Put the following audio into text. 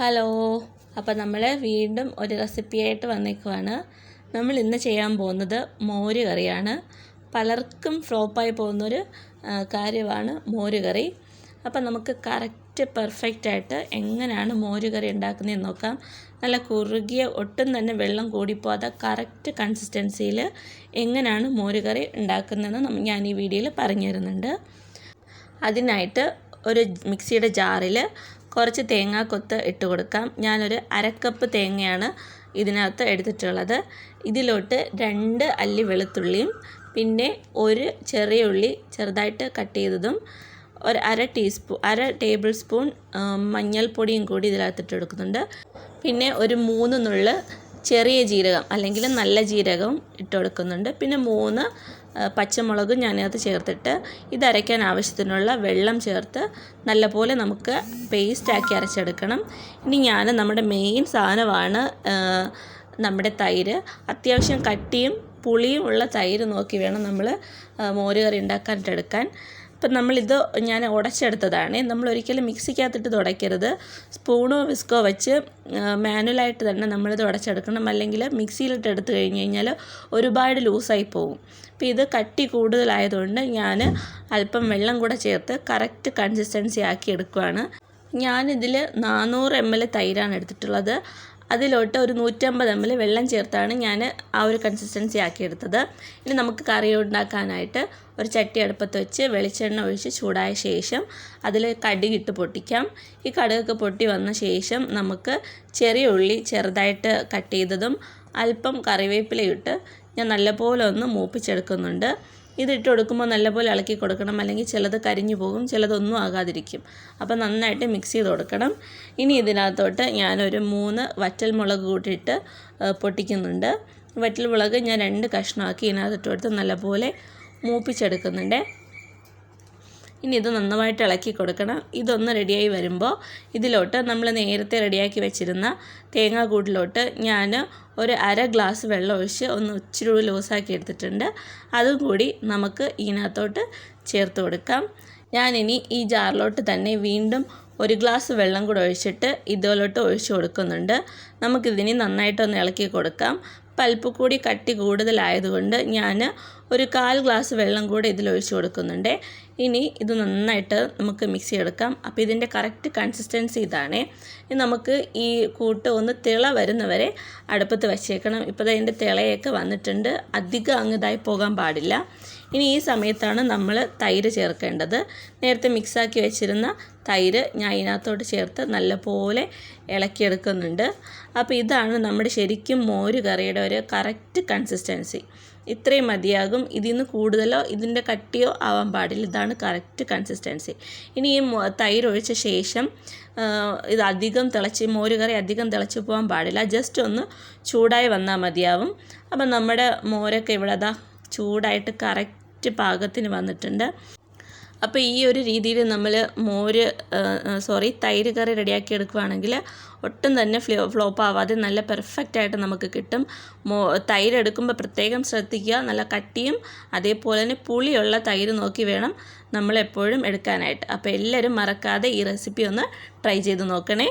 Hello. അപ്പോൾ നമ്മൾ വീണ്ടും ഒരു റെസിപ്പിയായിട്ട് വന്നേക്കുവാണ്. നമ്മൾ ഇന്ന് ചെയ്യാൻ പോകുന്നത് മോര് കറിയാണ്. പലർക്കും ഫ്ലോപ്പായി പോകുന്നൊരു കാര്യമാണ് മോര് കറി. അപ്പോൾ നമുക്ക് കറക്റ്റ് പെർഫെക്റ്റ് ആയിട്ട് എങ്ങനെയാണ് മോര് കറി ഉണ്ടാക്കുന്നതെന്ന് നോക്കാം. നല്ല കുറുകിയ ഒട്ടും തന്നെ വെള്ളം കൂടിപ്പോകാതെ കറക്റ്റ് കൺസിസ്റ്റൻസിയിൽ എങ്ങനെയാണ് മോര് കറി ഉണ്ടാക്കുന്നതെന്ന് ഞാൻ ഈ വീഡിയോയിൽ പറഞ്ഞു തരുന്നുണ്ട് അതിനായിട്ട് ഒരു മിക്സിയുടെ ജാറിൽ കുറച്ച് തേങ്ങാക്കൊത്ത് ഇട്ട് കൊടുക്കാം. ഞാനൊരു അരക്കപ്പ് തേങ്ങയാണ് ഇതിനകത്ത് എടുത്തിട്ടുള്ളത്. ഇതിലോട്ട് രണ്ട് അല്ലി വെളുത്തുള്ളിയും പിന്നെ ഒരു ചെറിയ ഉള്ളി ചെറുതായിട്ട് കട്ട് ചെയ്തതും ഒരു അര ടീസ്പൂൺ അര ടേബിൾ സ്പൂൺ മഞ്ഞൾപ്പൊടിയും കൂടി ഇതിനകത്തിട്ട് കൊടുക്കുന്നുണ്ട്. പിന്നെ ഒരു മൂന്ന് നുള്ള് ചെറിയ ജീരകം അല്ലെങ്കിൽ നല്ല ജീരകവും ഇട്ട് കൊടുക്കുന്നുണ്ട്. പിന്നെ മൂന്ന് പച്ചമുളകും ഞാനകത്ത് ചേർത്തിട്ട് ഇത് അരയ്ക്കാൻ ആവശ്യത്തിനുള്ള വെള്ളം ചേർത്ത് നല്ലപോലെ നമുക്ക് പേസ്റ്റാക്കി അരച്ചെടുക്കണം. ഇനി ഞാൻ നമ്മുടെ മെയിൻ സാധനമാണ് നമ്മുടെ തൈര്. അത്യാവശ്യം കട്ടിയും പുളിയും ഉള്ള തൈര് നോക്കി വേണം നമ്മൾ മോരുകറി ഉണ്ടാക്കാനിട്ടെടുക്കാൻ ഇപ്പം നമ്മളിത് ഞാൻ ഉടച്ചെടുത്തതാണ്. നമ്മൾ ഒരിക്കലും മിക്സിക്കകത്തിട്ട് തുടയ്ക്കരുത്. സ്പൂണോ വിസ്കോ വെച്ച് മാനുവലായിട്ട് തന്നെ നമ്മളിത് ഉടച്ചെടുക്കണം. അല്ലെങ്കിൽ മിക്സിയിലിട്ട് എടുത്തു കഴിഞ്ഞ് കഴിഞ്ഞാൽ ഒരുപാട് ലൂസായി പോകും അപ്പോൾ ഇത് കട്ടി കൂടുതലായതുകൊണ്ട് ഞാൻ അല്പം വെള്ളം കൂടെ ചേർത്ത് കറക്റ്റ് കൺസിസ്റ്റൻസി ആക്കി എടുക്കുകയാണ് ഞാനിതിൽ നാനൂറ് എം എൽ തൈരാണ് എടുത്തിട്ടുള്ളത്. അതിലോട്ട് ഒരു നൂറ്റമ്പത് എം എൽ വെള്ളം ചേർത്താണ് ഞാൻ ആ ഒരു കൺസിസ്റ്റൻസി ആക്കിയെടുത്തത്. ഇനി നമുക്ക് കറി ഉണ്ടാക്കാനായിട്ട് ഒരു ചട്ടി അടുപ്പത്ത് വെച്ച് വെളിച്ചെണ്ണ ഒഴിച്ച് ചൂടായ ശേഷം അതിൽ കടുകിട്ട് പൊട്ടിക്കാം. ഈ കടുകൊക്കെ പൊട്ടി വന്ന ശേഷം നമുക്ക് ചെറിയ ഉള്ളി ചെറുതായിട്ട് കട്ട് ചെയ്തതും അല്പം കറിവേപ്പിലയിട്ട് ഞാൻ നല്ലപോലെ ഒന്ന് മൂപ്പിച്ചെടുക്കുന്നുണ്ട്. ഇതിട്ട് കൊടുക്കുമ്പോൾ നല്ലപോലെ ഇളക്കി കൊടുക്കണം. അല്ലെങ്കിൽ ചിലത് കരിഞ്ഞു പോകും ചിലതൊന്നും ആകാതിരിക്കും. അപ്പോൾ നന്നായിട്ട് മിക്സ് ചെയ്ത് കൊടുക്കണം. ഇനി ഇതിനകത്തോട്ട് ഞാനൊരു മൂന്ന് വറ്റൽ മുളക് കൂട്ടിയിട്ട് പൊട്ടിക്കുന്നുണ്ട്. വറ്റൽ മുളക് ഞാൻ രണ്ട് കഷ്ണമാക്കി ഇതിനകത്തിട്ട് കൊടുത്ത് നല്ലപോലെ മൂപ്പിച്ചെടുക്കുന്നുണ്ട്. ഇനി ഇത് നന്നായിട്ട് ഇളക്കി കൊടുക്കണം. ഇതൊന്ന് റെഡിയായി വരുമ്പോൾ ഇതിലോട്ട് നമ്മൾ നേരത്തെ റെഡിയാക്കി വെച്ചിരുന്ന തേങ്ങാക്കൂട്ടിലോട്ട് ഞാൻ ഒരു അര ഗ്ലാസ് വെള്ളം ഒഴിച്ച് ഒന്ന് ഇച്ചിരി ലൂസാക്കി എടുത്തിട്ടുണ്ട്. അതും കൂടി നമുക്ക് ഇതിനകത്തോട്ട് ചേർത്ത് കൊടുക്കാം. ഞാനിനി ഈ ജാറിലോട്ട് തന്നെ വീണ്ടും ഒരു ഗ്ലാസ് വെള്ളം കൂടെ ഒഴിച്ചിട്ട് ഇതിലോട്ട് ഒഴിച്ച് കൊടുക്കുന്നുണ്ട്. നമുക്കിതിനി നന്നായിട്ടൊന്ന് ഇളക്കി കൊടുക്കാം. പൽപ്പ് കൂടി കട്ടി കൂടുതലായതുകൊണ്ട് ഞാൻ ഒരു കാൽ ഗ്ലാസ് വെള്ളം കൂടെ ഇതിൽ ഒഴിച്ച് കൊടുക്കുന്നുണ്ട്. ഇനി ഇത് നന്നായിട്ട് നമുക്ക് മിക്സ് ചെയ്തെടുക്കാം. അപ്പോൾ ഇതിന്റെ കറക്റ്റ് കൺസിസ്റ്റൻസി ഇതാണ്. ഇനി നമുക്ക് ഈ കൂട്ട് ഒന്ന് തിള വരുന്നവരെ അടുപ്പത്ത് വച്ചേക്കണം. ഇപ്പോൾ അതിന്റെ തിളയൊക്കെ വന്നിട്ടുണ്ട്. അധികം അങ്ങ് ഇതായി പോകാൻ പാടില്ല. ഇനി ഈ സമയത്താണ് നമ്മൾ തൈര് ചേർക്കേണ്ടത്. നേരത്തെ മിക്സാക്കി വെച്ചിരുന്ന തൈര് ഞാൻ ഇതിനകത്തോട്ട് ചേർത്ത് നല്ലപോലെ ഇളക്കിയെടുക്കുന്നുണ്ട്. അപ്പോൾ ഇതാണ് നമ്മുടെ ശരിക്കും മോര് കറിയുടെ ഒരു കറക്റ്റ് കൺസിസ്റ്റൻസി ഇത്രയും മതിയാകും. ഇതിൽ നിന്ന് കൂടുതലോ ഇതിന്റെ കട്ടിയോ ആവാൻ പാടില്ല. ഇതാണ് കറക്റ്റ് കൺസിസ്റ്റൻസി ഇനി ഈ തൈര് ഒഴിച്ച ശേഷം ഇത് അധികം തിളച്ച് മോര് കറി അധികം തിളച്ച് പോകാൻ പാടില്ല. ജസ്റ്റ് ഒന്ന് ചൂടായി വന്നാൽ മതിയാവും. അപ്പം നമ്മുടെ മോരൊക്കെ ഇവിടെ അതാ ചൂടായിട്ട് കറക്റ്റ് പാകത്തിന് വന്നിട്ടുണ്ട്. അപ്പോൾ ഈ ഒരു രീതിയിൽ നമ്മൾ മോര് സോറി തൈര് കറി റെഡിയാക്കി എടുക്കുകയാണെങ്കിൽ ഒട്ടും തന്നെ ഫ്ലോ ഫ്ലോപ്പ് ആവാതെ നല്ല പെർഫെക്റ്റ് ആയിട്ട് നമുക്ക് കിട്ടും. മോ തൈര് എടുക്കുമ്പോൾ പ്രത്യേകം ശ്രദ്ധിക്കുക. നല്ല കട്ടിയും അതേപോലെ തന്നെ പുളിയുള്ള തൈര് നോക്കി വേണം നമ്മൾ എപ്പോഴും എടുക്കാനായിട്ട്. അപ്പോൾ എല്ലാവരും മറക്കാതെ ഈ റെസിപ്പി ഒന്ന് ട്രൈ ചെയ്ത് നോക്കണേ.